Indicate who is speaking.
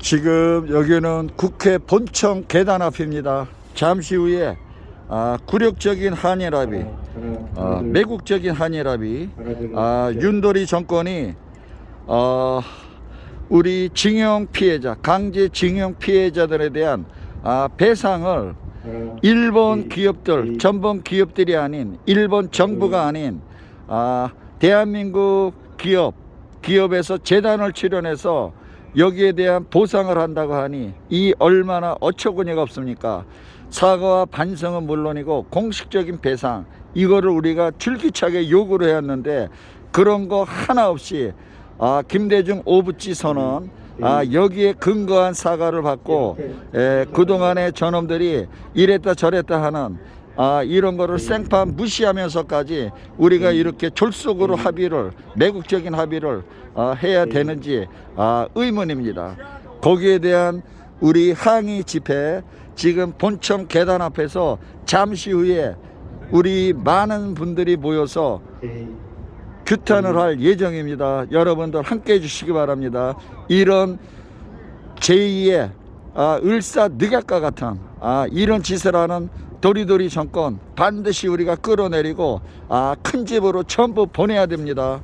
Speaker 1: 지금 여기는 국회 본청 계단 앞입니다. 잠시 후에 아, 굴욕적인 한일합의, 아, 매국적인 한일합의, 아, 윤도리 정권이 어, 우리 징용 피해자, 강제 징용 피해자들에 대한 아, 배상을 일본 기업들, 전범 기업들이 아닌 일본 정부가 아닌 아, 대한민국 기업, 기업에서 재단을 출연해서 여기에 대한 보상을 한다고 하니 이 얼마나 어처구니가 없습니까? 사과와 반성은 물론이고 공식적인 배상 이거를 우리가 줄기차게 요구를 해왔는데 그런 거 하나 없이 아, 김대중 오부지 선언 아, 여기에 근거한 사과를 받고 에, 그동안에 저놈들이 이랬다 저랬다 하는 아, 이런 거를 생판 무시하면서까지 우리가 이렇게 졸속으로 합의를 매국적인 합의를 아, 해야 되는지 아, 의문입니다. 거기에 대한 우리 항의 집회 지금 본청 계단 앞에서 잠시 후에 우리 많은 분들이 모여서 규탄을 할 예정입니다. 여러분들 함께 해주시기 바랍니다. 이런 제2의 아, 을사 늑약과 같은 아, 이런 짓을 하는 도리도리 정권 반드시 우리가 끌어내리고 아, 큰 집으로 전부 보내야 됩니다.